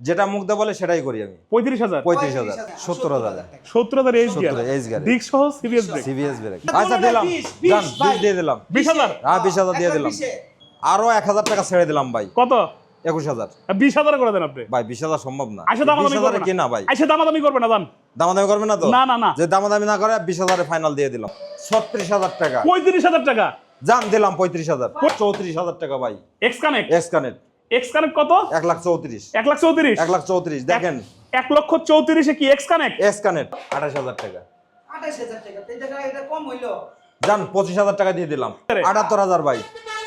যেটা মুখ দিয়ে বলে সেটাই করি আমি। পঁয়ত্রিশ হাজার? পঁয়ত্রিশ হাজার সত্তর হাজার। সত্তর হাজার এইচ এইচ গিয়ার ডিক সহ সিবিএস সিবিএস ব্রেক আচ্ছা দিলাম। বিশ, বিশ, ভাই। দিয়ে দিলাম। বিশ হাজার? হ্যাঁ বিশ হাজার দিয়ে দিলাম। আরও এক হাজার টাকা ছেড়ে দিলাম ভাই। কত? একুশ হাজার। বিশ হাজার করে দেন আপনি। ভাই বিশ হাজার সম্ভব না। আইসা দামাদামি করবে কি না। ভাই। আইসা দামাদামি করবে না দান দামাদামি করবে না তো? না না না। যে দামাদামি না করে বিশ হাজারে ফাইনাল দিয়ে দিলাম। ছত্রিশ হাজার টাকা। পঁয়ত্রিশ হাজার টাকা। জান দিলাম পঁয়ত্রিশ হাজার। চৌত্রিশ হাজার টাকা ভাই। X connect X connect X connect কত? এক লাখ চৌত্রিশ। এক লাখ চৌত্রিশ। এক লাখ চৌত্রিশ দেখেন। এক লক্ষ চৌত্রিশে কি এক্স কানেক্ট এক্স কানেক্ট আঠাশ হাজার টাকা। আঠাশ হাজার টাকা এটা এটা কম হইল। জান পঁচিশ হাজার টাকা দিয়ে দিলাম। আটাত্তর হাজার ভাই।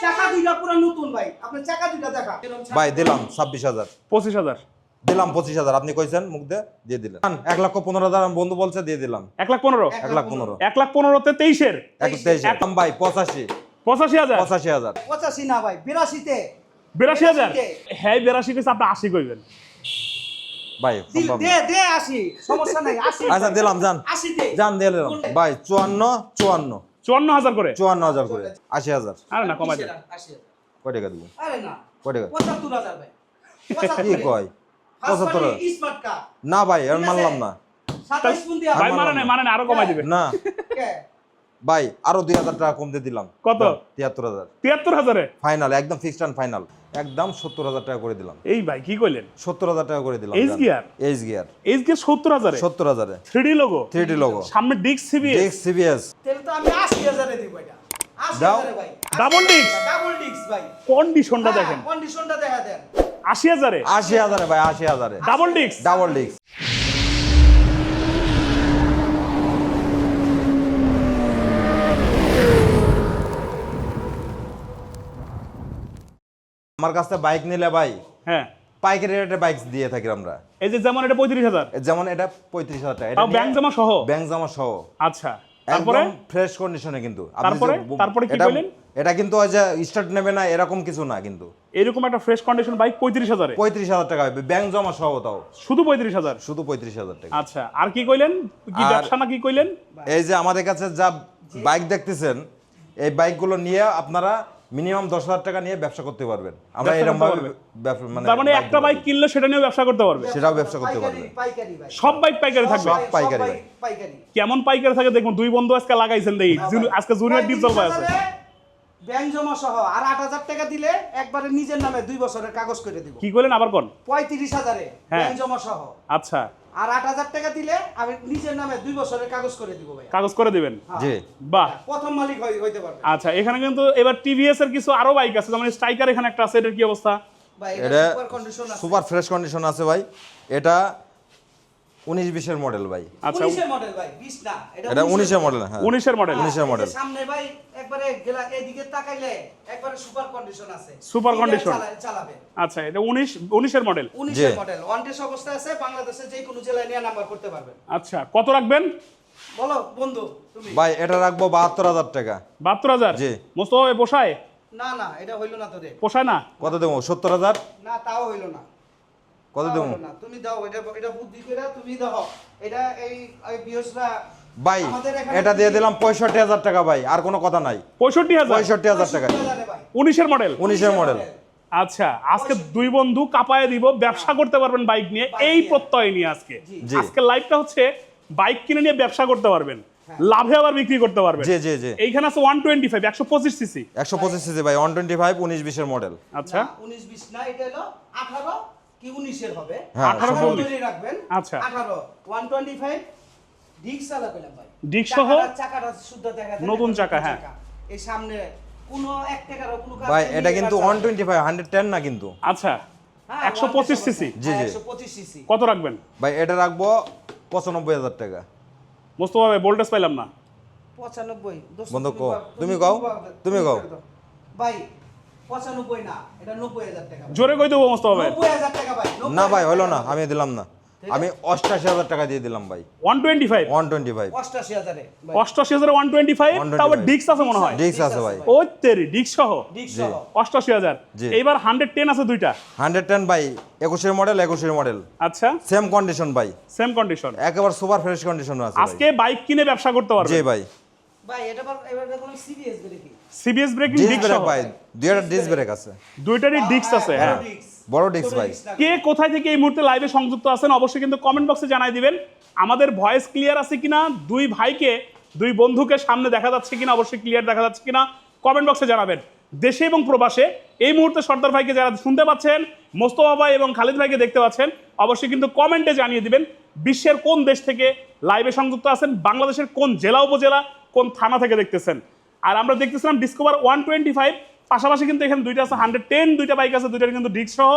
চাকা দুইটা পুরো নতুন ভাই। আপনার চাকা দুইটা দেখা। ভাই দিলাম ছাব্বিশ হাজার। পঁচিশ হাজার। দিলাম পঁচিশ হাজার। আপনি কইছেন মুখ দিয়ে দিয়ে দিলেন। এক লক্ষ পনেরো হাজার আমার বন্ধু বলছে দিয়ে দিলাম। এক লাখ পনেরো। এক লাখ পনেরো। এক লাখ পনেরোতে তেইশের। এক তেইশ ভাই পঁচাশি। পঁচাশি হাজার। পঁচাশি হাজার। পঁচাশি না ভাই বিরাশিতে। বিরাশি হাজার। হ্যাঁ বিরাশি কেছে আপনি আশি কইবেন। ভাই দে। দে আসি সমস্যা নাই আসি আচ্ছা দিলাম জান আশিতে জান দিয়ে দিলাম। ভাই চুয়ান্ন চুয়ান্ন। চুয়ান্ন হাজার করে? চুয়ান্ন হাজার করে। আশি হাজার। আরে না কমাই দেন। আশি কয় টাকা দিব আরে না। কয় টাকা? পঁচাত্তর হাজার ভাই। কি কয়? পঁচাত্তর হাজার? না ভাই আর মানলাম না। ভাই মানে না। নাই মানে নাই, আরও কমাই দিবে। না। কে? ভাই আরও দুই হাজার টাকা কম দিয়ে দিলাম। কত? তিয়াত্তর হাজার। তিয়াত্তর হাজারে? ফাইনাল একদম ফিক্সড অ্যান্ড ফাইনাল একদম সত্তর হাজার টাকা করে দিলাম। এই ভাই কি কইলেন? সত্তর হাজার টাকা করে দিলাম H gear H gear H কে সত্তর হাজারে? সত্তর হাজারে। থ্রিডি লোগো থ্রিডি লোগো সামনে ডিক্স সিবিএস ডিক্স সিবিএস তাহলে তো আমি আশি হাজারে দিব এটা। দাও। হাজারে ভাই। ডাবল ডিক্স ভাই কন্ডিশনটা দেখেন। কন্ডিশনটা দেখা দেন। আশি হাজারে? আশি হাজারে ভাই আশি হাজারে। ডাবল ডিক্স ডাবল ডিক্স আমার কাছে বাইক নিলে ভাই হ্যাঁ। পাইকারি রেটে বাইক দিয়ে থাকি আমরা। এই যে যেমন এটা পঁয়ত্রিশ হাজার। যেমন এটা পঁয়ত্রিশ হাজার টাকা। ব্যাংক জমা সহ? ব্যাংক জমা সহ। আচ্ছা। তারপরে? ফ্রেশ কন্ডিশনে কিন্তু। তারপরে? তারপরে কি এটা- এটা কিন্তু ওই যে স্টার্ট নেবে না এরকম কিছু না কিন্তু। এরকম একটা ফ্রেশ কন্ডিশন বাইক পঁয়ত্রিশ হাজারে? পঁয়ত্রিশ হাজার টাকা হবে। ব্যাংক জমা সহ তাও। শুধু পঁয়ত্রিশ হাজার? শুধু পঁয়ত্রিশ হাজার টাকা। আচ্ছা আর কি কইলেন? কি ব্যবসা না কি কইলেন? এই যে আমাদের কাছে যা বাইক দেখতেছেন এই বাইকগুলো নিয়ে আপনারা মিনিমাম দশ হাজার টাকা নিয়ে ব্যবসা করতে পারবেন। আমরা এরকম ভাবে মানে তার মানে একটা বাইক কিনলে সেটা নিয়েও ব্যবসা করতে পারবে। সেটাও ব্যবসা করতে পারবে সব বাইক পাইকারি থাকবে। সব পাইকারি পাইকারি। কেমন পাইকারি থাকে দেখুন দুই বন্ধু আজকে লাগাইছেন দেই আজকে জুনিয়র ডিপ জলপাই আছে। ব্যাংক জমা সহ আর আট হাজার টাকা দিলে একবারে নিজের নামে দুই বছরের কাগজ করে দিব। কি কইলেন আবার কোন? পঁয়ত্রিশ হাজারে হ্যাঁ। ব্যাংক জমা সহ। আচ্ছা। আর আট হাজার টাকা দিলে আমি নিজের নামে দুই বছরের কাগজ করে দিব ভাই কাগজ করে দিবেন? জি। বাহ। প্রথম মালিক হইতে পারবে। আচ্ছা এখানে কিন্তু এবার টিভিএস এর কিছু আরও বাইক আছে যেমন স্ট্রাইকার এখানে একটা আছে এটার কি অবস্থা? ভাই এটা সুপার কন্ডিশন আছে। সুপার ফ্রেশ কন্ডিশন আছে ভাই। এটা উনিশ বিশের মডেল ভাই। আচ্ছা 19 মডেল ভাই 20 না এটা উনিশের মডেল হ্যাঁ। উনিশের মডেল উনিশের মডেল সামনে ভাই একবারে গেলা এদিকে তাকাইলে একবারে সুপার কন্ডিশন আছে। Condition। চালা- চালাবে। আচ্ছা এটা উনিশ উনিশের মডেল 19 জি। এর মডেল ওয়ান টেস অবস্থায় আছে বাংলাদেশে যে কোনো জেলায় নিয়ে নাম্বার করতে পারবেন। আচ্ছা কত রাখবেন? বলো বন্ধু তুমি। ভাই এটা রাখব বাহাত্তর হাজার টাকা। বাহাত্তর হাজার? জি। মোস্তফা ভাই পোষায়? না না এটা হইল না তোরে পোষায় না? কত দেবো সত্তর হাজার? না তাও হইল না। কত দেবো? তুমি দাও এটা এটা বুদ্ধি করে তুমি দাও। এটা এই এই বিয়সরা ভাই এটা দিয়ে দিলাম পঁয়ষট্টি হাজার টাকা ভাই আর কোনো কথা নাই। পঁয়ষট্টি হাজার? পঁয়ষট্টি হাজার টাকা উনিশের মডেল? উনিশের মডেল। আচ্ছা আজকে দুই বন্ধু কাপায় দিব ব্যবসা করতে পারবেন বাইক নিয়ে এই প্রত্যয় নিয়ে আজকে। আজকে লাইভটা হচ্ছে বাইক কিনে নিয়ে ব্যবসা করতে পারবেন লাভে আবার বিক্রি করতে পারবেন। জি জি জি। এইখানে আছে ওয়ান টোয়েন্টি ফাইভ একশো পঁচিশ সিসি। একশো পঁচিশ সিসি ভাই ওয়ান টোয়েন্টি ফাইভ উনিশ বিশের মডেল। আচ্ছা। 19 20 না এটা হলো 18 কি 19 এর হবে হ্যাঁ, 18 18 বললি। রাখবেন আচ্ছা। 18 125 ডিক্স চালা পেলাম ভাই ডিস্ক সহ? চাকাটা- শুদ্ধ দেখা যায়, নতুন চাকা, হ্যাঁ। এই সামনে কোনো এক টাকারও কোনো কাজ ভাই এটা কিন্তু চালা। One twenty five hundred ten না কিন্তু আচ্ছা হ্যাঁ, একশো 125 পঁচিশ সিসি জি, জি। 125 সিসি কত রাখবেন ভাই এটা রাখব পঁচানব্বই হাজার টাকা মোস্তফা ভাই ভোল্টেজ পাইলাম না 95 দোস্ত, বন্ধু, তুমি কও। তুমি কও, তুমি কও। ভাই 95 না এটা 90000 টাকা জোরে কই দেবো মোস্তফা ভাই? 90000 টাকা ভাই না ভাই 90,000 হলো না আমি দিলাম না। আমি অষ্টাশি হাজার টাকা দিয়ে দিলাম ভাই। One twenty five one twenty five 88000 এ ভাই। অষ্টাশি হাজার ওয়ান টোয়েন্টি ফাইভ 125 তারপর ডিক্স আছে মনে হয়? ডিস্ক আছে ভাই। ও তেরি ডিক্স সহ ডিক্স সহ অষ্টাশি হাজার। জি। এইবার হান্ড্রেড টেন আছে দুইটা। হান্ড্রেড টেন ভাই একুশের মডেল একুশের মডেল আচ্ছা। সেম কন্ডিশন ভাই। সেম কন্ডিশন একেবারে সুপার ফ্রেশ কন্ডিশন আছে আজকে বাইক কিনে ব্যবসা করতে জি পারবে ভাই। ভাই এটা এবার দেখুন সিরিয়াস দেখি সিবিএস ব্রেকিং ডিস্ক ডিক্স ব্রেক সহ। ভাই দুইটা ডিস্ক ব্রেক আছে। দুইটারই ডিক্স আছে হ্যাঁ। বড় ডিস্ক ভাই। কে কোথায় থেকে এই মুহূর্তে লাইভে সংযুক্ত আছেন অবশ্যই কিন্তু কমেন্ট বক্সে জানাই দিবেন। আমাদের ভয়েস ক্লিয়ার আছে কিনা? দুই ভাইকে দুই বন্ধুকে সামনে দেখা যাচ্ছে কিনা? অবশ্যই ক্লিয়ার দেখা যাচ্ছে কিনা? কমেন্ট বক্সে জানাবেন। দেশে এবং প্রবাসে এই মুহূর্তে সর্দার ভাইকে যারা শুনতে পাচ্ছেন মোস্তফা ভাই এবং খালিদ ভাইকে দেখতে পাচ্ছেন অবশ্যই কিন্তু কমেন্টে জানিয়ে দিবেন বিশ্বের কোন দেশ থেকে লাইভে সংযুক্ত আছেন বাংলাদেশের কোন জেলা উপজেলা কোন থানা থেকে দেখতেছেন? আর আমরা দেখতেছিলাম ডিসকভার ওয়ান টোয়েন্টি ফাইভ পাশাপাশি কিন্তু এখানে দুইটা আছে হান্ড্রেড টেন দুইটা বাইক আছে দুইটার কিন্তু ডিস্ক সহ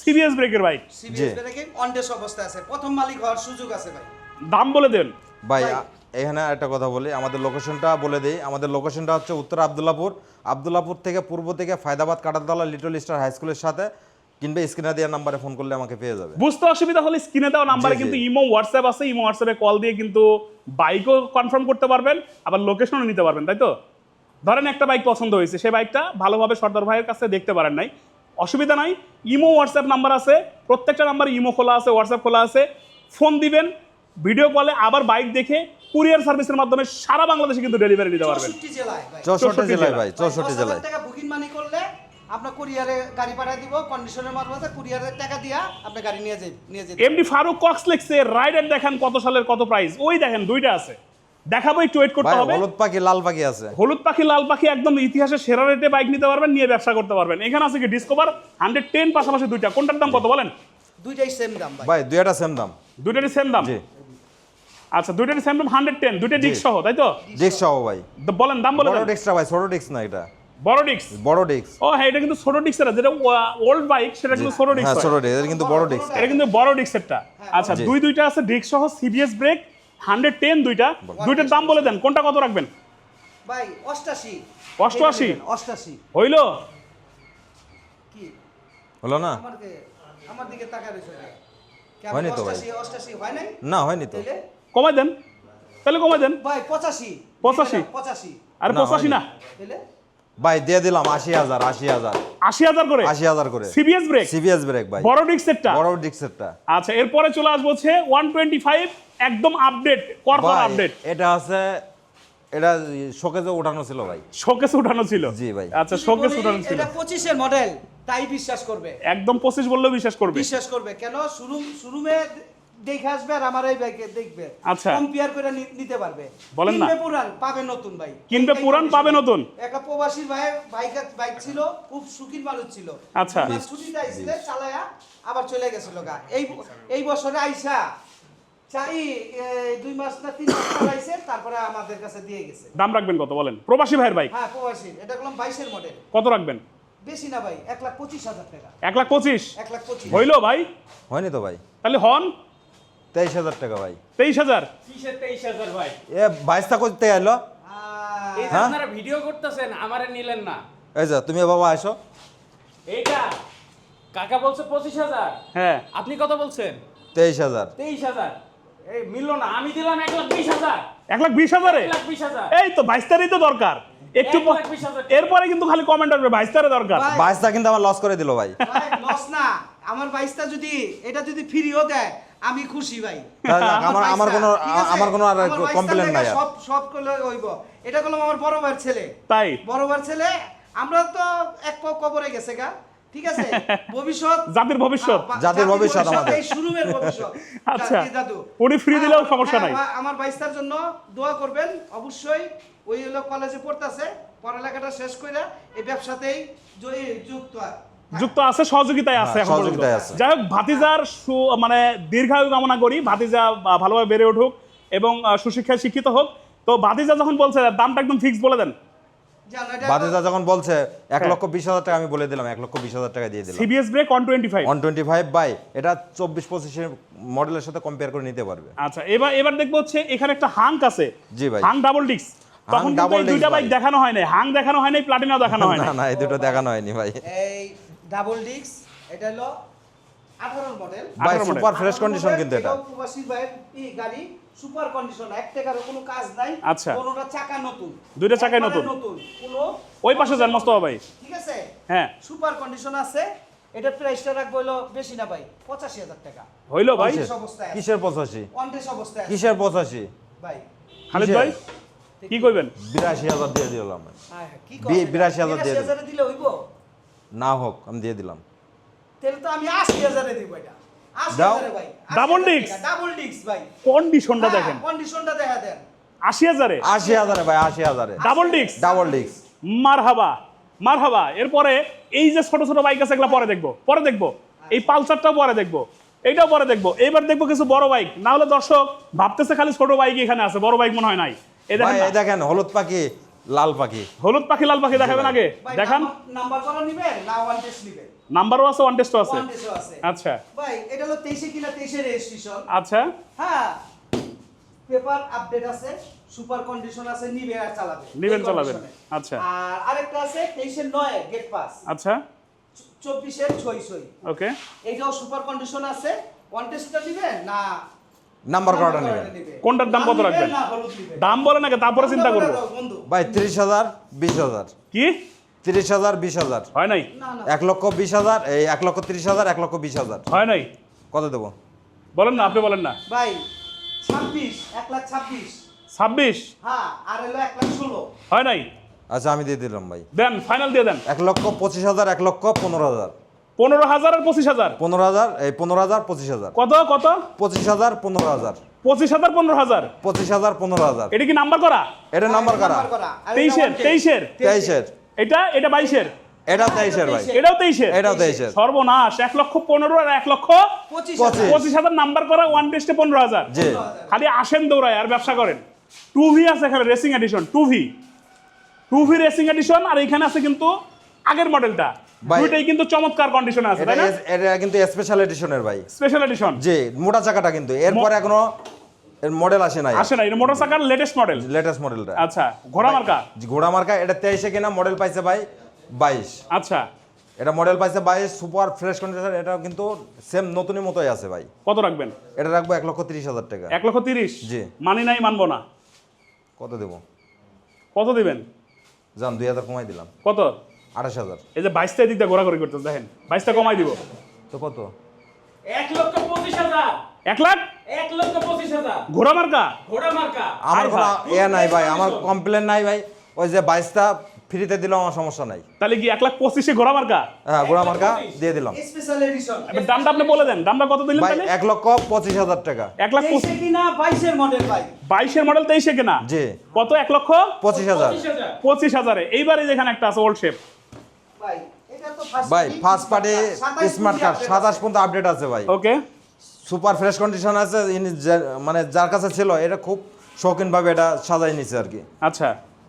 সিবিএস ব্রেকের বাইক সিবিএস ব্রেকিং আছে। প্রথম মালিক হওয়ার সুযোগ আছে ভাই। দাম বলে দেন। ভাই ভাই। এখানে একটা কথা বলি আমাদের লোকেশনটা বলে দিই। আমাদের লোকেশনটা হচ্ছে উত্তর আবদুল্লাপুর আবদুল্লাপুর থেকে পূর্ব থেকে Faydabad Katatala little star high স্কুলের সাথে কিংবা স্ক্রিনে দেওয়ার নাম্বারে ফোন করলে আমাকে পেয়ে যাবে। বুঝতে অসুবিধা হলে স্ক্রিনে দেওয়া নাম্বারে। কিন্তু ইমো হোয়াটসঅ্যাপ আছে ইমো হোয়াটসঅ্যাপে কল দিয়ে কিন্তু বাইকও কনফার্ম করতে পারবেন আবার লোকেশনও নিতে পারবেন তাই তো? ধরেন একটা বাইক পছন্দ হয়েছে সেই বাইকটা ভালোভাবে সর্দার ভাইয়ের কাছে দেখতে পারেন নাই। অসুবিধা নাই ইমো হোয়াটসঅ্যাপ নাম্বার আছে প্রত্যেকটা নাম্বারে ইমো খোলা আছে হোয়াটসঅ্যাপ খোলা আছে। ফোন দিবেন ভিডিও কলে আবার বাইক দেখে কুরিয়ার সার্ভিসের মাধ্যমে সারা বাংলাদেশে কিন্তু ডেলিভারি দিতে পারবেন। চৌষট্টি জেলায় ভাই। চৌষট্টি 64 জেলায় ভাই চৌষট্টি দশ হাজার জেলায়। টাকা বুকিং মানি করলে আপনার কুরিয়ারে গাড়ি পাঠিয়ে দিব কন্ডিশনের মারফতে কুরিয়ারের টাকা দিয়া আপনি গাড়ি নিয়ে যাই নিয়ে যেতে। এমডি ফারুক কক্স লেখছে রাইডার দেখেন কত সালের কত প্রাইস ওই দেখেন দুইটা আছে। দেখাবো একটু ওয়েট করতে হবে। হলুদ পাখি লাল পাখি আছে। হলুদ পাখি লাল পাখি একদম ইতিহাসে সেরা রেটে বাইক নিতে পারবেন নিয়ে ব্যবসা করতে পারবেন। এখানে আছে কি ডিসকভার হান্ড্রেড টেন পাশাপাশি দুইটা। কোনটার দাম কত বলেন? দুইটাই সেম দাম ভাই। ভাই দুইটা সেম দাম। দুইটারই সেম দাম? জি। আচ্ছা দুইটারই সেম দাম হান্ড্রেড টেন দুইটা ডিস্ক সহ তাই তো? ডিস্ক সহ ভাই। বলেন দাম বলে বড় দেন। ডিস্কটা ভাই ছোট ডিস্ক না এটা। বড় ডিস্ক? বড় ডিস্ক। ও হ্যাঁ এটা কিন্তু ছোট ডিস্ক এটা যেটা ওল্ড বাইক সেটা কিন্তু ছোট ডিস্ক হ্যাঁ। ছোট ডিস্ক এটা কিন্তু বড় ডিস্ক। এটা কিন্তু বড় ডিস্কেরটা। আচ্ছা দুই দুইটা আছে ডিস্ক সহ সিবিএস ব্রেক হান্ড্রেড টেন দুইটা। দুইটার দাম বলে দেন কোনটা কত রাখবেন? ভাই হইল? কি? হলো না? আমার আমার দিকে তাকা রয়েছে ভাই। কি আমার হয়নি তো ভাই। অষ্টাশি অষ্টাশি হয় নাই? না হয়নি তো। কমাই দেন তাহলে কমাই দেন। ভাই পঁচাশি। পঁচাশি? পঁচাশি। আর না, পঁচাশি হয়নি। না। তাইলে? ভাই দিয়ে দিলাম আশি হাজার আশি হাজার। আশি হাজার করে? আশি হাজার করে। সিবিএস ব্রেক সিবিএস ব্রেক ভাই। বড় ডিস্কেরটা বড় ডিস্কেরটা আচ্ছা এরপরে চলে আসব হচ্ছে ওয়ান টোয়েন্টি ফাইভ একদম আপডেট করকর আপডেট এটা আছে এটা শোকেজে ওঠানো ছিল ভাই। শোকেস উঠানো ছিল? জি ভাই। আচ্ছা শোকেস উঠানো ছিল। এটা পঁচিশের মডেল তাই বিশ্বাস করবে। একদম পঁচিশ বললেও বিশ্বাস করবে। বিশ্বাস করবে। কেন? শোরুম শোরুমে দেখে আসবে আর আমার এই বাইকে দেখবে। আচ্ছা। কম্পেয়ার করে নিতে পারবে। বলেন না। কিনবে পুরান পাবে নতুন ভাই। কিনবে পুরান, পাবে নতুন। একটা প্রবাসী ভাই বাইক বাইক ছিল খুব সুখীর মানুষ ছিল। আচ্ছা। ছুটিতে আইছিলে চালায়া আবার চলে গেছিল গা। এই এই বছরে আইসা চাই দুই মাস না তিন মাস চালাইছে তারপরে আমাদের কাছে দিয়ে গেছে। দাম রাখবেন কত বলেন? প্রবাসী ভাইয়ের বাইক হ্যাঁ প্রবাসী। এটা করলাম বাইশের মডেল কত রাখবেন? বেশি না ভাই এক লাখ পঁচিশ হাজার টাকা। এক লাখ পঁচিশ? এক লাখ পঁচিশ। হইল ভাই? হয়নি তো ভাই। তাহলে হন। তেইশ হাজার টাকা ভাই। তেইশ হাজার? কিসের তেইশ হাজার ভাই? এ বাইশটা করতে এলো হ্যাঁ? আপনারা ভিডিও করতেছেন আমারে নিলেন না। এই যে তুমি বাবা আসো এইটা কাকা বলছে পঁচিশ হাজার। হ্যাঁ। আপনি কত বলছেন? তেইশ হাজার। তেইশ হাজার। এই মিললো না আমি দিলাম এক লাখ বিশ হাজার। এক লাখ বিশ হাজারে? এক বিশ হাজার। এই তো বাইশ তারিখ তো দরকার। একটু। এরপরে কিন্তু খালি কমেন্ট আসবে বাইশ তারিখ দরকার। বাইশটা কিন্তু আমার লস করে দিল ভাই। ভাই, লস না। আমার বাইশটা যদি এটা যদি ফ্রিও দেয় আমি খুশি ভাই। আমার আমার কোনো আমার কোনো আর কমপ্লেন নাই সব সব করলে হইব। এটা করলাম আমার বড় ভাইয়ের ছেলে। তাই? বড় ভাইয়ের ছেলে আমরা তো এক পাও কবরে গেছে গা। ঠিক আছে? ভবিষ্যৎ জাতির ভবিষ্যৎ। জাতির ভবিষ্যৎ আমাদের। এই শুরুমের ভবিষ্যৎ। আচ্ছা। দাদু। উনি free দিলেও সমস্যা নাই। হ্যাঁ, আমার বাইশটার জন্য দোয়া করবেন অবশ্যই। ওই হলো কলেজে পড়তাছে পড়ালেখাটা শেষ করে এই ব্যবসাতেই জয়ী- যুক্ত আর- যুক্ত আছে সহযোগিতায় আছে হ্যাঁ। সহযোগিতায় আছে। যাই হোক ভাতিজার সু- মানে দীর্ঘায়ু কামনা করি ভাতিজা ভালোভাবে বেড়ে উঠুক এবং সুশিক্ষায় শিক্ষিত হোক। তো ভাতিজা যখন বলছে দামটা একদম ফিক্স বলে দেন। জানো, বাদেজা যখন বলছে এক। লক্ষ বিশ হাজার টাকা আমি বলে দিলাম এক লক্ষ বিশ হাজার টাকা দিয়ে দিলাম। CBS brake on twenty five one twenty five by এটা চব্বিশ পঁচিশের মডেলের সাথে কম্পেয়ার করে নিতে পারবে। আচ্ছা এবার এবার দেখব হচ্ছে এখানে একটা হাঙ্ক আছে। জি ভাই। হাং ডাবল ডিক্স হাং তখন কিন্তু এই দুইটা বাইক দেখানো হয় নাই। হাং দেখানো হয় নাই প্লাটিনাও দেখানো হয় না না এই দুটো দেখানো হয়নি ভাই। এই ডাবল ডিক্স এটা হলো আঠারোর মডেল ভাই সুপার ফ্রেশ কন্ডিশন কিন্তু এটা। প্রবাসী ভাইয়ের ই গাড়ি সুপার কন্ডিশন এক টাকারও কোনো কাজ নাই আচ্ছা। কোনোটা চাকা নতুন। দুইটা চাকাই নতুন। নতুন কোনো ওই পাশে যান মোস্তফা ভাই। ঠিক আছে? হ্যাঁ। সুপার কন্ডিশন আছে এটার প্রাইসটা রাখব হলো বেশি না ভাই পঁচাশি হাজার টাকা। হইল ভাই? কিসের? অবস্থায় কিসের পঁচাশি? অনটেস অবস্থায় কিসের পঁচাশি? ভাই। খালিদ ভাই কি কইবেন? বিরাশি হাজার দিয়ে দিলাম? বিরাশি হাজার দিয়ে হাজারে দিলে হইব? না হোক আমি দিয়ে দিলাম। তাহলে তো আমি আশি হাজারে দিব এটা। দাও। ডাবল ডিক্স ভাই। কন্ডিশনটা দেখেন। কন্ডিশনটা দেখা দেন। আশি হাজারে? আশি হাজারে ভাই আশি হাজারে। ডাবল ডিস্ক ডাবল ডিস্ক মার হাবা মার হাবা এরপরে এই যে ছোট ছোট বাইক আছে এগুলো পরে দেখব পরে দেখব। এই পালসারটাও পরে দেখব এইটাও পরে দেখব। এইবার দেখব কিছু বড় বাইক। না হলে দর্শক ভাবতেছে খালি ছোট বাইক এখানে আছে বড় বাইক মনে হয় নাই। এই ভাই দেখেন এই না, দেখেন হলুদ পাখি লাল পাখি। হলুদ পাখি লাল পাখি দেখাবেন আগে। দেখান। নাম্বার করা নিবেন না ওয়ান টেস্ট নিবেন নাম্বারও আছে ওয়ান টেস্টও আছে। ওয়ান টেস্টও আছে। আচ্ছা। ভাই এটা হলো তেইশে কিনা তেইশে রেজিস্ট্রেশন আচ্ছা। হ্যাঁ। পেপার আপডেট আছে সুপার কন্ডিশন আছে নিবে আর চালাবে। নিবেন চালাবেন। আচ্ছা। আর আরেকটা আছে তেইশের নয় গেট পাস আচ্ছা। চব্বিশের ছয় ছয়। ওকে। এইটাও সুপার কন্ডিশন আছে। ওয়ান টেস্টটা নিবেন না নাম্বার নাম্বার নেবেন। কোনটার দাম কত রাখবেন? দাম বলেন আগে তারপরে চিন্তা করব। ভাই তিরিশ হাজার বিশ হাজার। কি? তিরিশ হাজার বিশ হাজার। হয় নাই? না না। এক লক্ষ বিশ হাজার এই এক লক্ষ তিরিশ হাজার এক লক্ষ বিশ হাজার। হয় নাই? কত দেবো? বলেন না আপনি বলেন না। ভাই ছাব্বিশ এক লাখ ছাব্বিশ। ছাব্বিশ? হ্যাঁ আর হলো এক লাখ ষোলো। হয় নাই? আচ্ছা আমি দিয়ে দিলাম ভাই। দেন ফাইনাল দিয়ে দেন। এক লক্ষ পঁচিশ হাজার এক লক্ষ পনেরো হাজার। পনেরো হাজার আর পঁচিশ হাজার? পনেরো হাজার এই পনেরো হাজার পঁচিশ হাজার। কত কত? পঁচিশ হাজার পনেরো হাজার। পঁচিশ হাজার পনেরো হাজার? পঁচিশ হাজার পনেরো হাজার। এটা কি নাম্বার করা? এটা নাম্বার করা। তেইশের তেইশের। তেইশের। এটা এটা বাইশের? এটা তেইশের ভাই। এটাও তেইশের? এটাও তেইশের। সর্বনাশ এক লক্ষ পনেরো আর এক লক্ষ পঁচিশ পঁচিশ। হাজার। নাম্বার করা ওয়ান টেস্টে পনেরো হাজার। জি। খালি আসেন দৌড়ায় আর ব্যবসা করেন। টু ভি আছে এখানে racing edition two V two V racing edition আর এখানে আছে কিন্তু আগের মডেলটা দুইটাই কিন্তু চমৎকার কন্ডিশনে আছে এটা তাই না? এটা কিন্তু স্পেশাল এডিশনের ভাই। স্পেশাল এডিশন জি মোটা চাকাটা কিন্তু। এরপর এখনও এর মডেল আসে নাই। আসে না এটা motorcycle latest model latest মডেলটা আচ্ছা ঘোড়া মার্কা? ঘোড়া মার্কা এটা তেইশে কিনা মডেল পাইছে ভাই বাইশ। আচ্ছা। এটা মডেল পাইছে বাইশ সুপার ফ্রেশ কন্ডিশন এটাও কিন্তু সেম নতুনের মতোই আছে ভাই। কত রাখবেন? এটা রাখব এক লক্ষ তিরিশ হাজার টাকা। এক লক্ষ তিরিশ? জি। মানি নাই মানবো না। কত দেবো? কত দিবেন? দুই হাজার কমাই দিলাম। কত? আঠাশ হাজার। এই যে বাইশটা দিক দিয়ে ঘোরাঘুরি করতেছে দেখেন। বাইশটা কমাই দিব। তো কত? এক লক্ষ পঁচিশ হাজার। এক লাখ? এক লক্ষ পঁচিশ হাজার। ঘোড়া মার্কা? ঘোড়া মার্কা। আমার কোনো নাই ভাই আমার কমপ্লেন নাই ভাই। ওই যে বাইশটা ফ্রিতে দিলাম আমার সমস্যা নাই। তাহলে কি এক লাখ পঁচিশে ঘোড়া মার্কা? হ্যাঁ ঘোড়া মার্কা দিয়ে দিলাম। স্পেশাল এডিশন এবার দামটা আপনি বলে দেন। দামটা কত দিলেন তাহলে? এক লক্ষ পঁচিশ হাজার টাকা। এক লাখ তেইশে কিনা বাইশের মডেল ভাই। বাইশের মডেল তেইশে কেনা? জি। কত? এক লক্ষ? পঁচিশ হাজার। পঁচিশ হাজার। পঁচিশ হাজারে। এইবারে যেখানে একটা আছে ওল্ড শেপ ভাই ফার্স্ট ভাই ফার্স্ট পার্টি স্মার্ট কার্ড সাতাশ পর্যন্ত আপডেট আছে ভাই। ওকে সুপার ফ্রেশ কন্ডিশন আছে মানে যার কাছে ছিল এটা খুব শৌখিনভাবে এটা সাজাই নিছে আর কি। আচ্ছা।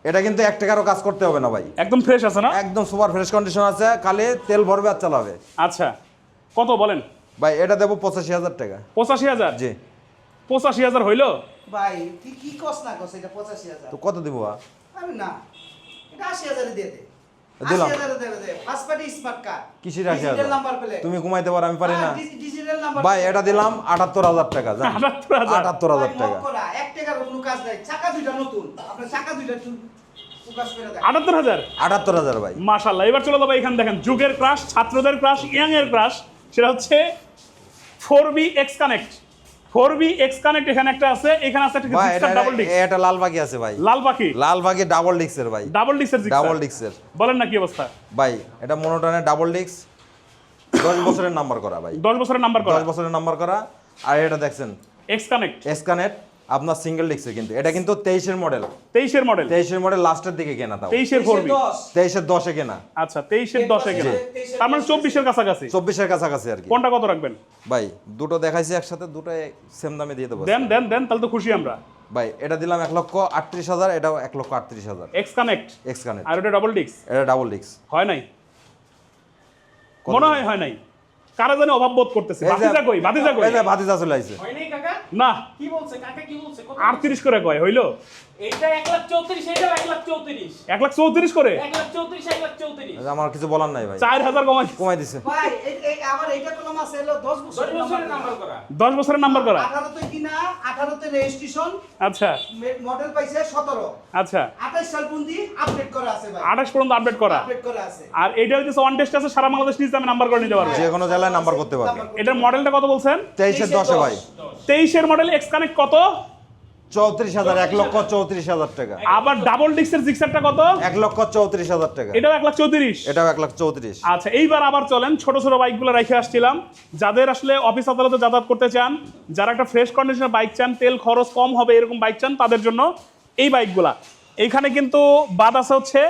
এটা কিন্তু এক টাকারও কাজ করতে হবে না ভাই। একদম ফ্রেশ আছে না? একদম সুপার ফ্রেশ কন্ডিশন আছে খালি তেল ভরবে আর চালাবে। আচ্ছা। কত বলেন? ভাই এটা দেবো পঁচাশি হাজার টাকা। পঁচাশি হাজার? জি। পঁচাশি হাজার হইল? ভাই কি কি কস না কস এটা পঁচাশি হাজার। তো কত দিব আরে না এটা আশি হাজারে দিয়ে দে। দিলাম। ফার্স্ট পার্টি স্মার্ট কার্ড কিসের আশি হাজার নাম্বার প্লেট তুমি ঘুমাইতে পারো আমি পারি না। ডিজিটাল নাম্বার ভাই এটা দিলাম আটাত্তর হাজার টাকা জান। আটাত্তর হাজার। আটাত্তর হাজার টাকা। এক টাকার কোনো কাজ নাই। চাকা দুইটা নতুন। আপনার চাকা দুইটা আটাত্তর হাজার? আটাত্তর হাজার ভাই। মাশাল্লাহ এবার চলে যাব এখানে দেখেন। যুগের ক্রাশ ছাত্রদের ক্রাশ ইয়াং এর ক্রাশ সেটা হচ্ছে four V X connect four V X connect এখানে একটা আছে এখানে আছে একটা ডাবল ডিস্ক এটা লাল বাকি আছে ভাই। লাল বাকি ডাবল ডিক্সের ভাই। ডাবল ডিস্কের ডাবল ডিক্সের বলেন না কি অবস্থা? ভাই এটা মনোটনে ডাবল ডিক্স দশ বছরের নাম্বার করা ভাই। দশ বছরের নাম্বার করা? বছরের নাম্বার করা। আর এটা দেখছেন এক্স কানেক্ট এসকানেট আপনার সিঙ্গেল ডিক্সের কিন্তু। এটা কিন্তু তেইশের মডেল তেইশের মডেল তেইশের মডেল লাস্টের দিকে কেনা তাও। তেইশের ফোর বি তেইশের দশে কেনা। আচ্ছা তেইশের দশে কেনা। তার মানে চব্বিশের কাছাকাছি। চব্বিশের কাছাকাছি আর কি। কোনটা কত রাখবেন? ভাই দুটো দেখাইছি একসাথে দুটো সেম দামে দিয়ে দেবো দেন দেন দেন তাহলে তো খুশি আমরা। ভাই এটা দিলাম এক লক্ষ আটত্রিশ হাজার এটাও এক লক্ষ আটত্রিশ হাজার। এক্স কানেক্ট এক্স কানেক্ট আর ওটা ডাবল ডিস্ক এটা ডাবল ডিক্স হয় নাই? মনে হয় হয় নাই। কারা জানে অভাব বোধ করতেছে? ভাতিজা কই? ভাতিজা কই? ভাতিজা চলে আইছে। হয় নাই কাকা? না। কি বলছে? কাকা কি বলছে? কত আটত্রিশ করে কয় হইল? এটা এক লাখ চৌত্রিশ এটাও এক লাখ চৌত্রিশ। এক লাখ চৌত্রিশ করে? এক লাখ চৌত্রিশ এক লাখ চৌত্রিশ। আমার কিছু বলার নাই ভাই। চার হাজার কমাই কমাই দিছে। ভাই এই এই আমার এইটা কলম আছে হলো 10 বছরের নাম্বার করা। দশ বছরের নাম্বার করা। 18 তে কিনা 18 তে রেজিস্ট্রেশন আচ্ছা মডেল পাইছে 17 আচ্ছা। 28 সাল পর্যন্ত আপডেট করা আছে ভাই। আঠাশ পর্যন্ত আপডেট করা। আপডেট করা আছে। আর এটা হচ্ছে ওয়ান টেস্ট আছে সারা বাংলাদেশ নাম্বার করে নিতে পারব। যে কোনো জেলায় নাম্বার করতে পারবে। এটার মডেলটা কত বলছেন? তেইশের দশে ভাই। তেইশের মডেল এক্স কানেক্ট কত? চৌত্রিশ হাজার এক লক্ষ চৌত্রিশ হাজার টাকা। আবার ডাবল ডিক্সের জিক্সারটা কত? এক লক্ষ চৌত্রিশ হাজার টাকা। এটাও এক লাখ চৌত্রিশ? এটাও এক লাখ চৌত্রিশ। আচ্ছা এইবার আবার চলেন ছোট ছোট বাইকগুলো রেখে আসছিলাম। যাদের আসলে অফিস আদালতে যাতায়াত করতে চান যারা একটা ফ্রেশ কন্ডিশনের বাইক চান তেল খরচ কম হবে এরকম বাইক চান তাদের জন্য এই বাইকগুলা এইখানে কিন্তু বাদ আছে হচ্ছে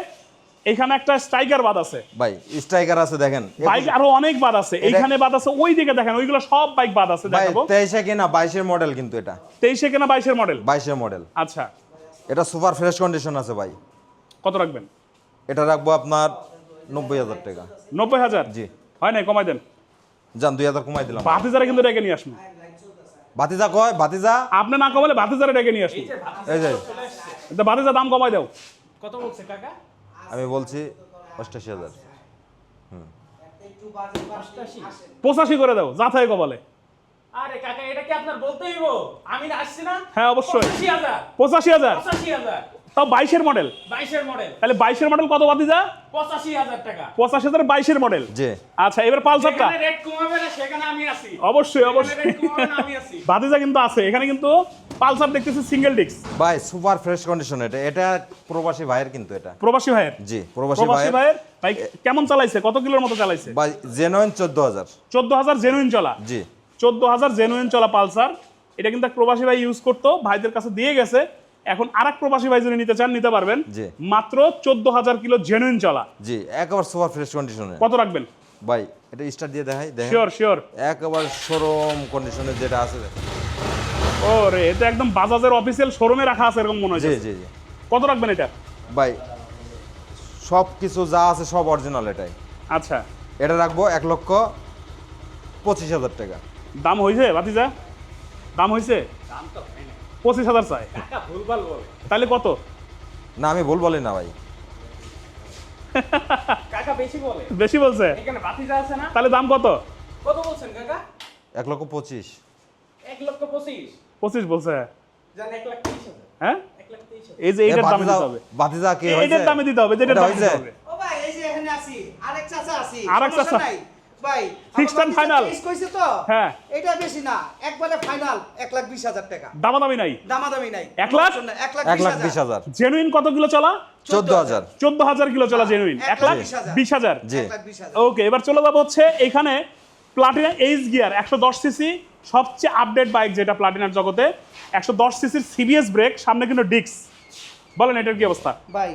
এইখানে একটা স্ট্রাইকার বাদ আছে। ভাই স্ট্রাইকার আছে দেখেন। বাইক আরও অনেক বাদ আছে। এইখানে বাদ আছে ওই দিকে দেখেন ওইগুলো সব বাইক বাদ আছে ভাই দেখাবো। তেইশে কিনা বাইশের মডেল কিন্তু এটা। তেইশে কেনা বাইশের মডেল বাইশের মডেল আচ্ছা। এটা সুপার ফ্রেশ কন্ডিশন আছে ভাই। কত রাখবেন? এটা রাখব আপনার নব্বই হাজার টাকা। নব্বই হাজার? জি। হয় নাই কমাই দেন। যান দুই হাজার কমাই দিলাম। ভাতিজারে কিন্তু ডেকে নিয়ে আসুন ভাতিজা কয়? ভাতিজা? আপনি না কমালে ভাতিজারে ডেকে নিয়ে আসুন এই যে। তো ভাতিজা দাম কমাই দাও। কত বলছে কাকা? আমি বলছি অষ্টাশি হাজার। হুম। পঁচাশি করে দাও যা থাকে বলে আরে কাকা এটা কি আপনার বলতেই আমি না আসছি না? হ্যাঁ অবশ্যই। পঁচাশি হাজার। পঁচাশি হাজার। পঁচাশি হাজার। তাও বাইশের মডেল বাইশের মডেল তাহলে বাইশের মডেল কত পঁচাশি হাজার টাকা। পঁচাশি হাজার বাইশের মডেল জি। আচ্ছা এবার পালসারটা রেট কমাবে না সেখানে আমি আছি। অবশ্যই অবশ্যই। কিন্তু আছে এখানে কিন্তু পালসার দেখতেছি সিঙ্গেল ডিস্ক ভাই সুপার ফ্রেশ কন্ডিশন এটা। এটা প্রবাসী ভাইয়ের কিন্তু এটা। প্রবাসী ভাইয়ের? জি প্রবাসী ভাইয়ের। ভাইয়ের? ভাই কেমন চালাইছে? কত কিলোর মতো চালাইছে? ভাই জেনুইন চোদ্দ হাজার। চোদ্দ হাজার জেনুইন চলা? জি। চোদ্দ হাজার জেনুইন চলা পালসার। এটা কিন্তু এক প্রবাসী ভাই ইউজ করতো ভাইদের কাছে দিয়ে গেছে। এখন আর এক প্রবাসী ভাই যদি নিতে চান নিতে পারবেন। জি। মাত্র চোদ্দ হাজার কিলো জেনুইন চলা। জি একবার সুপার ফ্রেশ কন্ডিশনে কত রাখবেন? ভাই এটা স্টার্ট দিয়ে দেখাই দেখেন। শিওর শিওর একেবারে শোরুম কন্ডিশনে যেটা আছে ও রে এটা একদম বাজাজের অফিসিয়াল শোরুমে রাখা আছে এরকম মনে জি হচ্ছে জি জি। কত রাখবেন এটা? ভাই সব কিছু যা আছে সব অরিজিনাল এটাই। আচ্ছা। এটা রাখব এক লক্ষ পঁচিশ হাজার টাকা। দাম হয়েছে বাতিজা? দাম হয়েছে দাম তো হয় পঁচিশ হাজার চাই। তাহলে কত? না আমি ভুল বলি না ভাই। বেশি বলছে? এখানে বাতিজা আছে না? তাহলে দাম কত? কত বলছেন কাকা? এক লক্ষ পঁচিশ। এক লক্ষ পঁচিশ। পঁচিশ বলছে। হ্যাঁ? এই যে এইটার দামে দিতে হবে। বাতিজা কি এইটার দামে দিতে হবে যেটার এটা দামে দিতে হয়েছে? হবে। ও ভাই এই যে এখানে আছি আরেক চাচা আছি। আরেক চাচা। ভাই কইছে তো হ্যাঁ। এটা বেশি না একবারে ফাইনাল এক লাখ বিশ হাজার টাকা। দামাদামি নাই। দামাদামি নাই। লাখ? লাখ জেনুইন কত কিলো চলা? কিলো চলা জেনুইন লাখ ওকে এবার চলে যাব হচ্ছে এখানে প্লাটিনা এইচ গিয়ার একশো দশ সিসি সবচেয়ে আপডেট বাইক যেটা প্লাটিনার জগতে একশো দশ সিসির সিবিএস ব্রেক সামনে কিন্তু ডিক্স বলেন এটার কি অবস্থা? ভাই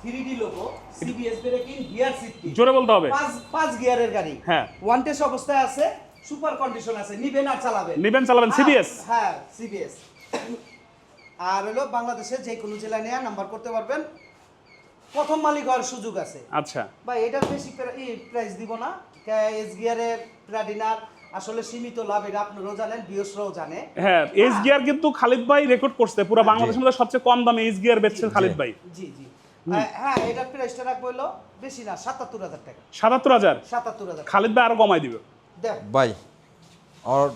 three D logo CBS braking gear সিফটি জোরে বলতে হবে। পাঁচ পাঁচ গিয়ারের গাড়ি। হ্যাঁ। ওয়ান টেস্ট অবস্থায় আছে সুপার কন্ডিশন আছে নিবেন আর চালাবেন। নিবেন চালাবেন সিবিএস হ্যাঁ সিবিএস আর হলো বাংলাদেশে যে কোনো জেলায় নাম্বার করতে পারবেন। প্রথম মালিক হওয়ার সুযোগ আছে। আচ্ছা। ভাই এটার বেশি প্রাইস দিব না। এস গিয়ারের প্লাটিনার আসলে সীমিত লাভ এটা আপনারাও জানেন বিয়সরাও জানে। হ্যাঁ এইচ গিয়ার কিন্তু খালিদ ভাই রেকর্ড করছে। পুরো বাংলাদেশের মধ্যে সবচেয়ে কম দামে এইচ গিয়ার বেচছে খালিদ ভাই। জি জি। হ্যাঁ, হ্যাঁ এটার প্রাইসটা রাখব হলো বেশি না সাতাত্তর হাজার টাকা। সাতাত্তর হাজার? সাতাত্তর হাজার খালিদ ভাই আরও কমাই দিবে। দেখ। ভাই আর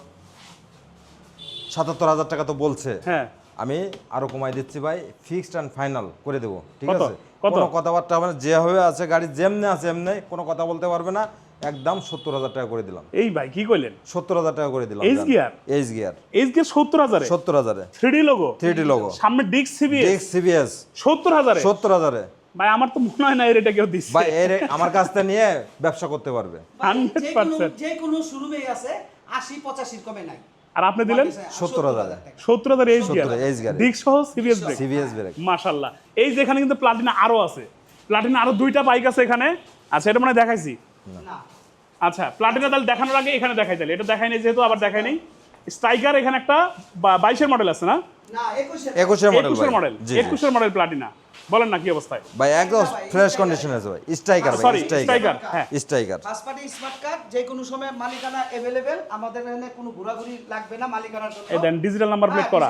সাতাত্তর হাজার টাকা তো বলছে। হ্যাঁ। আমি আরও কমাই দিচ্ছি ভাই ফিক্সড অ্যান্ড ফাইনাল করে দেবো ঠিক আছে? কোনো কথাবার্তা হবে না যেভাবে আছে গাড়ি যেমনে আছে এমনি কোনো কথা বলতে পারবে না। একদম সত্তর হাজার টাকা করে দিলাম। এই ভাই কি কইলেন? সত্তর হাজার টাকা করে দিলাম Ace gear? H gear H gear সত্তর হাজারে? সত্তর হাজারে। Three logo three D logo সামনে ডিক্স সিবিএস ডিক্স সিবিএস সত্তর হাজারে? সত্তর হাজারে। ভাই আমার তো মনে হয় না এর এটা কেউ দিচ্ছে। ভাই এর আমার কাছ থেকে নিয়ে ব্যবসা করতে পারবে। 100% যে কোনো যে কোনো শোরুমেই আছে আশি পঁচাশির কমে নাই। আর আপনি দিলেন? সত্তর হাজার। টাকা। সত্তর হাজার এইচ গিয়ার 70 Ace ডিক্স সহ সিবিএস ব্রেক সিবিএস ব্রেক মাশাল্লাহ এই যে এখানে কিন্তু প্লাটিনা আরও আছে। প্লাটিনা আরও দুইটা বাইক আছে এখানে। আচ্ছা এটা মানে দেখাইছি। আচ্ছা প্লাটিনা তাহলে দেখানোর আগে এখানে দেখাই তাহলে। এটা দেখাই নেই যেহেতু আবার দেখাই নেই। স্ট্রাইকার এখানে একটা বাইশের মডেল আছে না? না একুশে একুশের মডেল একুশের মডেল একুশের মডেল প্লাটিনা বলেন না কি অবস্থায়? ভাই একদম ফ্রেশ কন্ডিশন আছে ভাই। স্ট্রাইকার ভাই স্ট্রাইকার স্ট্রাইকার হ্যাঁ। Striker first party smart card যে কোনো সময় মালিকানা আমাদের এখানে কোনো ঘোরাঘুরি লাগবে না মালিকানার জন্য। এই দেন ডিজিটাল নাম্বার প্লেট করা।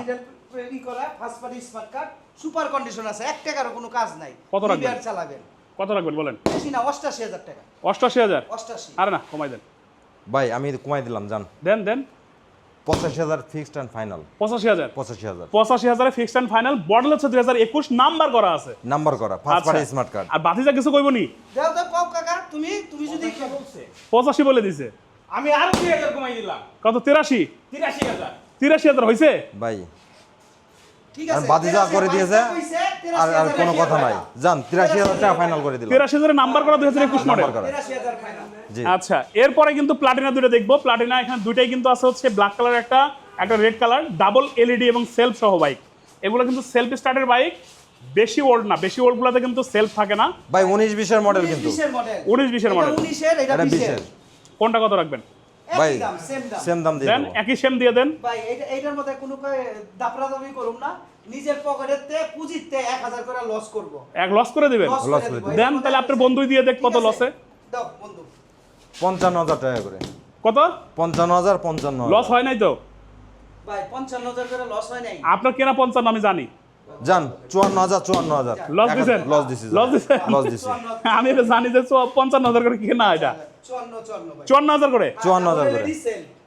রেডি করা first party smart card super condition আছে টাকারও কোনো কাজ নাই। কত রাখবেন? চালাবেন। কত রাখবেন বলেন? বেশি না অষ্টাশি হাজার টাকা। অষ্টআশি হাজার? অষ্টাশি। আরে না কমাই দেন। ভাই আমি কমাই দিলাম জান। দেন দেন। পঁচাশি হাজার ফিক্সড অ্যান্ড ফাইনাল পঁচাশি হাজার? পঁচাশি হাজার। পঁচাশি হাজারে ফিক্সড অ্যান্ড ফাইনাল মডেল হচ্ছে দুই হাজার একুশ নাম্বার করা আছে। নাম্বার করা ফার্স্ট পার্টি স্মার্ট কার্ড আর বাতিজা কিছু কইব নি? দেও দেও পাও কাকা তুমি তুমি যদি বলছে। পঁচাশি বলে দিছে। আমি আরও দুই হাজার কমাই দিলাম। কত তিরাশি? তিরাশি হাজার। তিরাশি হাজার হয়েছে ভাই করে দিয়েছে আর আর কোনো কথা নাই। যান তিরাশি হাজার টাকা ফাইনাল করে দিলাম তেরাশি হাজারের নাম্বার করা দুই হাজার একুশ মডেল নাম্বার করা। 83,000 ফাইনাল জি। আচ্ছা এরপরে কিন্তু প্লাটিনা দুটো দেখব। প্লাটিনা এখানে দুইটাই কিন্তু আছে হচ্ছে ব্ল্যাক কালার একটা একটা রেড কালার ডাবল এলইডি এবং সেলফ সহ বাইক এগুলো কিন্তু সেলফ স্টার্টের বাইক বেশি ওল্ড না বেশি ওল্ডগুলোতে কিন্তু সেলফ থাকে না। ভাই উনিশ বিশের মডেল কিন্তু। 20 এর মডেল 19 20 এর এটা মডেল 19 এর এটা এটা 20 বিশের। এর কোনটা কত রাখবেন? ভাই সেম দাম। দিয়ে দেন একই সেম দিয়ে দেন। ভাই এটা এইটার মধ্যে কোনো করুম না। নিজের পকেটেতে পুঁজিতে 1000 করে লস করব। এক লস করে দিবেন? লস করে দেন তাহলে আপনার বন্ধুই দিয়ে দেখ কত লসে দাও বন্ধু। পঞ্চান্ন হাজার টাকা করে। কত? পঞ্চান্ন হাজার পঞ্চান্ন হাজার। লস হয় নাই তো? ভাই 55000 করে লস হয় নাই। আপনার কেনা পঞ্চান্ন আমি জানি। যান চুয়ান্ন হাজার চুয়ান্ন হাজার। লস দিছেন? লস দিছি লস দিছেন? লস দিছি। আমি জানি যে পঞ্চান্ন হাজার করে কেনা এটা। 54 54 ভাই চুয়ান্ন হাজার করে? চুয়ান্ন হাজার করে।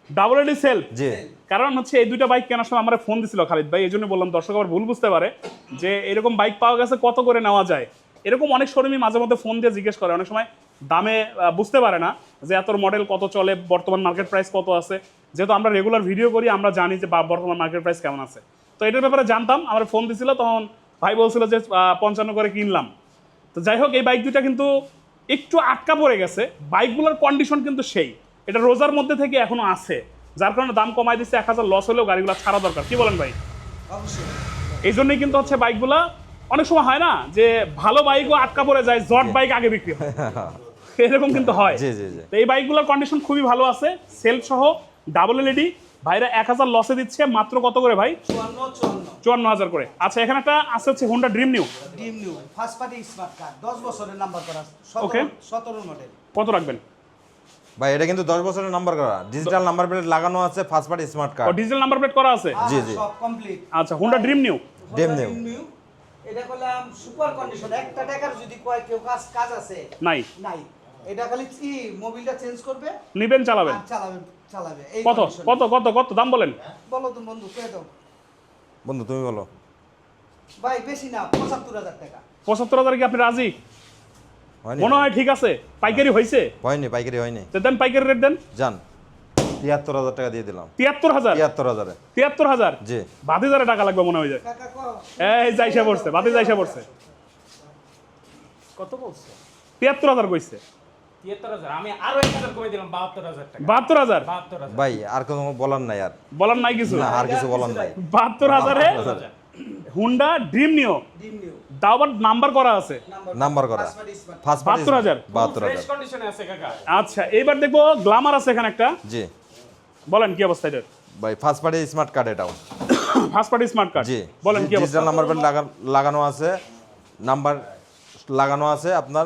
ডাবল এডি সেলফ জি। কারণ হচ্ছে এই দুইটা বাইক কেনার সময় আমার ফোন দিছিল খালিদ ভাই এই জন্য বললাম দর্শক আবার ভুল বুঝতে পারে যে এরকম বাইক পাওয়া গেছে কত করে নেওয়া যায়? এরকম অনেক শোরুমই মাঝে মধ্যে ফোন দিয়ে জিজ্ঞেস করে অনেক সময় দামে বুঝতে পারে না যে এত মডেল কত চলে বর্তমান মার্কেট প্রাইস কত আছে। যেহেতু আমরা রেগুলার ভিডিও করি আমরা জানি যে বা- বর্তমান মার্কেট প্রাইস কেমন আছে। তো এটার ব্যাপারে জানতাম আমার ফোন দিছিল তখন ভাই বলছিল যে পঞ্চান্ন করে কিনলাম। তো যাই হোক এই বাইক দুইটা কিন্তু একটু আটকা পড়ে গেছে বাইকগুলোর কন্ডিশন কিন্তু সেই। এটা রোজার মধ্যে থেকে এখনও আছে যার কারণে দাম কমাই দিচ্ছে এক হাজার লস হলেও গাড়িগুলো ছাড়া দরকার। কি বলেন ভাই? এই জন্যই কিন্তু হচ্ছে বাইকগুলা অনেক সময় হয় না যে ভালো বাইকও আটকা পড়ে যায় জট বাইক আগে বিক্রি হয়। এরকম কিন্তু হয়। তো এই বাইকগুলোর কন্ডিশন খুবই ভালো আছে সেলফ সহ ডাবল এলইডি ভাইরা এক হাজার লসে দিচ্ছে মাত্র কত করে ভাই? 54 54 চুয়ান্ন হাজার করে। আচ্ছা এখানে একটা আছে হচ্ছে Honda Dream new Dream new first party smart card 10 বছরের নাম্বার করা. 17 17 মডেল কত রাখবেন? ভাই এটা কিন্তু দশ বছরের নাম্বার করা। ডিজিটাল নাম্বার প্লেট লাগানো আছে ফার্স্ট পার্টি স্মার্ট ও ডিজিটাল নাম্বার প্লেট করা আছে? জি, জি। সব কমপ্লিট আচ্ছা Honda Dream new Dream new। এটা করলাম সুপার কন্ডিশন একটা টাকার যদি কয় কেউ কাজ কাজ আছে? নাই। নাই। এটা খালি কি মোবিলটা চেঞ্জ করবে? নিবেন চালাবেন। আর চালাবে। চালাবে কত? কত কত কত? দাম বলেন। বলো তো বন্ধু কে দাও। বন্ধু তুমি বলো। ভাই বেশি না 75000 টাকা। পঁচাত্তর হাজার কি আপনি রাজি? হয়নি মনে হয় ঠিক আছে পাইকারি হয়েছে? হয়নি পাইকারি হয়নি। তো দেন পাইকারি রেট দেন। যান তিয়াত্তর হাজার টাকা দিয়ে দিলাম। তিয়াত্তর হাজার? তিয়াত্তর হাজারে। তিয়াত্তর হাজার? জি। বাতি হাজারে টাকা লাগবে মনে হয় যায় এই যাইসা পড়ছে বাতি যাইসা পড়ছে। কত বলছে? তিয়াত্তর হাজার কইছে। হাজার আমি আরও কমে দিলাম বাহাত্তর হাজার ভাই আর কোনো বলার নাই আর। বলার নাই কিছু? না আর কিছু বলার নাই। বাহাত্তর হাজারে হুন্ডা ড্রিম নিও। নাম্বার করা আছে। নাম্বার করা বাহাত্তর হাজার? বাহাত্তর হাজার। কন্ডিশনে আছে কাকা। আচ্ছা এইবার দেখব গ্লামার আছে এখানে একটা। জি। বলেন কি অবস্থা এটার? ভাই ফার্স্ট পার্টি স্মার্ট কার্ড এটাও। ফার্স্ট পার্টি স্মার্ট কার্ড জি। বলেন কি অবস্থা? নাম্বার প্লেট লাগানো আছে। নাম্বার লাগানো আছে আপনার।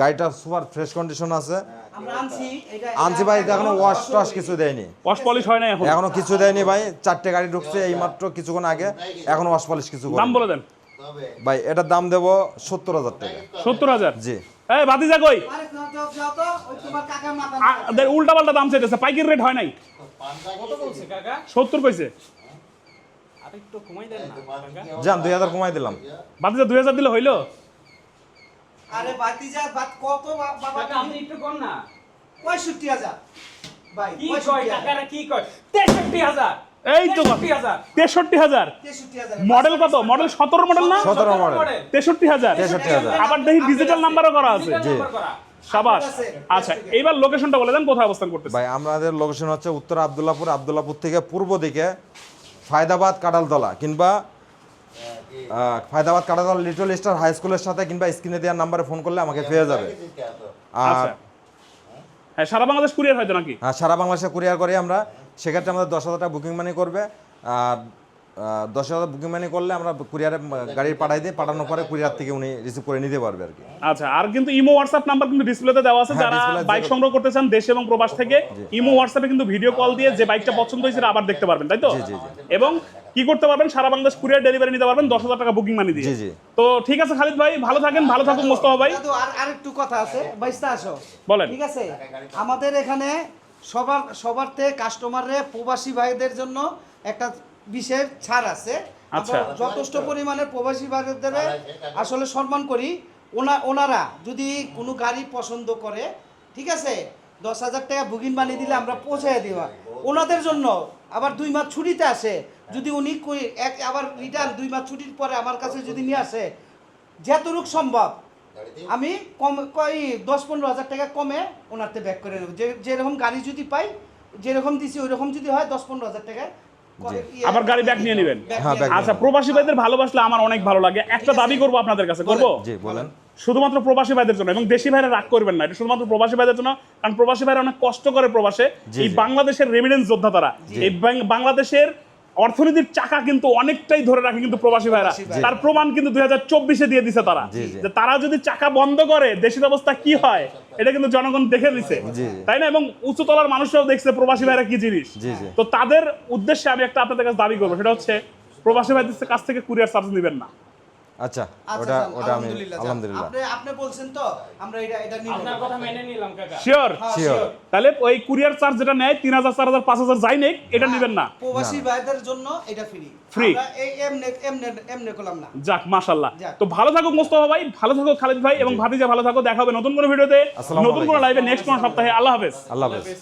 গাড়িটা সুপার ফ্রেশ কন্ডিশন আছে। আমরা আনছি এটা আনছি ভাই এখনও ওয়াশ টশ কিছু দেয়নি। ওয়াশ পলিশ হয় না এখন। এখনও কিছু দেয়নি ভাই চারটে গাড়ি ঢুকছে এই মাত্র কিছুক্ষণ আগে এখন ওয়াশ পলিশ কিছু দাম বলে দেন। ভাই এটার দাম দেবো সত্তর হাজার টাকা। সত্তর হাজার? জি। এই বাতিজা কই? আরে যাও যাও যাও তো ওই তোমার কাকা মাথা উল্টা পাল্টা দাম চাইতেছে পাইকারি রেট হয় নাই। কত বলছে কাকা? সত্তর কইছে। আর একটু কমাই দেন না কাকা। যান দুই হাজার কমাই দিলাম। বাতিজা দুই হাজার দিলে হইল? আরে বাতিজা বাত কত বাবা আপনি একটু কম না। 65000 ভাই কি কয় 65000 কি কয়? তেষট্টি হাজার। এই তো তেষট্টি হাজার। 63000 মডেল কত? মডেল সতেরো মডেল না? সতেরো মডেল। তেষট্টি হাজার। তেষট্টি হাজার। আবার দেখি ডিজিটাল নাম্বারও করা আছে। সাবাস। আচ্ছা এইবার লোকেশনটা বলে দেন কোথায় অবস্থান করতেছে? ভাই আমাদের লোকেশন হচ্ছে উত্তর আবদুল্লাপুর আবদুল্লাপুর থেকে পূর্ব দিকে ফায়দাবাদ কাটালতলা কিংবা Faydabad Katatal little star high স্কুলের সাথে কিংবা স্ক্রিনে দেওয়ার নাম্বারে ফোন করলে আমাকে পেয়ে যাবে। আর আচ্ছা। হ্যাঁ সারা বাংলাদেশ কুরিয়ার হয়তো নাকি? হ্যাঁ, সারা বাংলাদেশে কুরিয়ার করি আমরা। সেক্ষেত্রে আমাদের দশ হাজার টাকা বুকিং মানি করবে। আর দশ হাজার বুকিং মানি করলে আমরা কুরিয়ারে গাড়ি পাঠাই দিই পাঠানোর পরে কুরিয়ার থেকে উনি রিসিভ করে নিতে পারবে আর কি। আচ্ছা আর কিন্তু ইমো হোয়াটসঅ্যাপ নাম্বার কিন্তু ডিসপ্লেতে দেওয়া আছে। হ্যাঁ, যারা বাইক সংগ্রহ করতে চান দেশ এবং প্রবাস থেকে ইমো হোয়াটসঅ্যাপে কিন্তু ভিডিও কল দিয়ে যে বাইকটা পছন্দ হয়েছে আবার দেখতে পারবেন তাই তো? জি, জি, জি। এবং কি করতে পারবেন সারা বাংলাদেশ কুরিয়ার ডেলিভারি নিতে পারবেন দশ হাজার টাকা বুকিং মানি দিয়ে। জি, জি। তো ঠিক আছে খালিদ ভাই ভালো থাকেন ভালো থাকুন মোস্তফা ভাই। আর আরেকটু কথা আছে বাইসটা আসো। বলেন। ঠিক আছে? আমাদের এখানে সবার সবার থেকে কাস্টমাররে প্রবাসী ভাইদের জন্য একটা বিশেষ ছাড় আছে। আচ্ছা। যথেষ্ট পরিমাণে প্রবাসী ভাইদের আসলে সম্মান করি। ওনা ওনারা যদি কোনো গাড়ি পছন্দ করে ঠিক আছে? দশ হাজার টাকা বুকিং বানিয়ে দিলে আমরা পৌঁছায় দেওয়া ওনাদের জন্য আবার দুই মাস ছুটিতে আসে। যদি উনি কই এক আবার রিটার্ন দুই মাস ছুটির পরে আমার কাছে যদি নিয়ে আসে যতটুক সম্ভব আমি কম কই দশ পনেরো হাজার টাকা কমে ওনারতে ব্যাক করে নেব। যে যেরকম গাড়ি যদি পাই যেরকম দিছি ওই রকম যদি হয় দশ পনেরো হাজার টাকা করে- ইয়ে- আবার গাড়ি ব্যাগ নিয়ে নেবেন? হ্যাঁ। আচ্ছা প্রবাসী ভাইদের ভালোবাসলে আমার অনেক ভালো লাগে। একটা দাবি করব আপনাদের কাছে করব? জি বলেন। শুধুমাত্র প্রবাসী ভাইদের জন্য এবং দেশি ভাইরা রাগ করবেন না। এটা শুধুমাত্র প্রবাসী ভাইদের জন্য কারণ প্রবাসী ভাইরা অনেক কষ্ট করে প্রবাসে। এই বাংলাদেশের রেমিডেন্স যোদ্ধা তারা। এই বাংলাদেশের অর্থনীতির চাকা কিন্তু অনেকটাই ধরে রাখে কিন্তু প্রবাসী ভাইরা। তার প্রমাণ কিন্তু দুই হাজার চব্বিশে দিয়ে দিছে তারা। যে তারা যদি চাকা বন্ধ করে দেশের অবস্থা কি হয় এটা কিন্তু জনগণ দেখে দিছে তাই না? এবং উচ্চতলার মানুষরাও দেখছে প্রবাসী ভাইরা কি জিনিস। তো তাদের উদ্দেশ্যে আমি একটা আপনাদের কাছে দাবি করব সেটা হচ্ছে প্রবাসী ভাইদের কাছ থেকে কুরিয়ার সার্ভিস নেবেন না। আচ্ছা আচ্ছা, ওটা ওটা আমি আলহামদুলিল্লাহ, আপনি আপনি বলছেন তো আমরা এটা এটা নিব। আপনার কথা মেনে নিলাম কাকা। শিওর হ্যাঁ, Sure. sure। তাহলে ওই কুরিয়ার চার্জ যেটা নেয় তিন হাজার চার হাজার পাঁচ হাজার যাই নেই এটা নেবেন না। প্রবাসী ভাইদের জন্য এটা ফ্রি। আমরা এই এমনে এমনে এমনে করলাম না। যাক মাশাল্লাহ যাক। তো ভালো থাকুক মোস্তফা ভাই ভালো থাকুক খালিদ ভাই এবং ভাতিজা ভালো থাকো দেখা হবে নতুন কোনো ভিডিওতে। নতুন কোনো। লাইভে নেক্সট কোনো সপ্তাহে। আল্লাহ হাফেজ। আল্লাহ হাফেজ।